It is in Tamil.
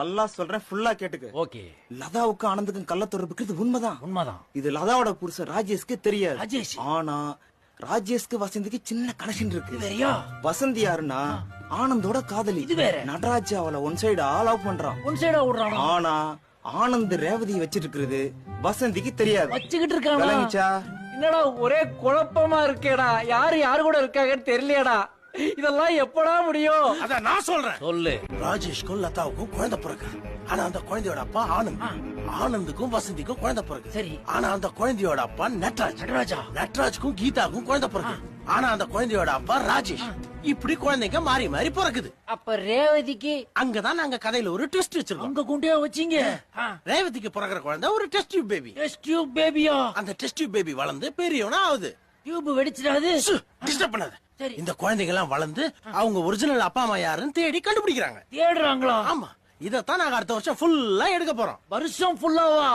நல்லா சொல்றேன் ஃபுல்லா கேட்டுக்க. ஓகே. லதாவுக்கும் ஆனந்துக்கும் கள்ள தொடர்பு இது உண்மைதான். உண்மைதான். இது லதாவோட புருஷன் ராஜேஷ்க்கு தெரியாது. ராஜேஷ். ஆனா ராஜேஷ்க்கு வசந்திக்கு சின்ன கனெக்ஷன் இருக்கு. வேறயா? வசந்தி யாருன்னா ஆனந்தோட காதலி. இது வேற. நடராஜ் அவளை ஒன் சைடு ஆல் அவுட் பண்றான். ஒன் சைடா விடுறானா? ஆனா ஆனந்த் ரேவதி வச்சிட்டு இருக்கிறது வசந்திக்கு தெரியாது. வச்சுக்கிட்டு இருக்கானா? விளங்கிச்சா? என்னடா ஒரே குழப்பமா இருக்கேடா. யாரு யாரு கூட இருக்காங்கன்னு தெரியலையாடா. இதெல்லாம் எப்படா முடியும்? அத நான் சொல்றேன். சொல்லு. ராஜேஷ்க்கும் லதாவுக்கும் குழந்தை பிறகு ஆனா அந்த குழந்தையோட அப்பா ஆனந்த். ஆனந்துக்கும் வசந்திக்கும் குழந்தை பிறகு சரி. ஆனா அந்த குழந்தையோட அப்பா நட்ராஜ். நடராஜா? நட்ராஜ்க்கும் கீதாவுக்கும் குழந்தை பிறகு ஆனா அந்த குழந்தையோட அப்பா ராஜேஷ். இப்படி குழந்தைங்க மாறி மாறி பிறக்குது. அப்ப ரேவதிக்கு? அங்கதான் நாங்க கதையில ஒரு ட்விஸ்ட் வச்சிருக்கோம். அங்க கொண்டே வச்சீங்க. ரேவதிக்கு பிறகுற குழந்தை ஒரு test tube baby test tube பேபியா அந்த டெஸ்ட் டியூப் பேபி வளர்ந்து பெரியவனா ஆகுது டியூப் வெடிச்சிடாது டிஸ்டர்ப் பண்ணாத. இந்த குழந்தைங்க எல்லாம் வளர்ந்து அவங்க ஒரிஜினல் அப்பா அம்மா யாருன்னு தேடி கண்டுபிடிக்கிறாங்க. தேடுறாங்களா? ஆமா. இதத்தான் நாங்க அடுத்த வருஷம் ஃபுல்லா எடுக்க போறோம். வருஷம் ஃபுல்லாவா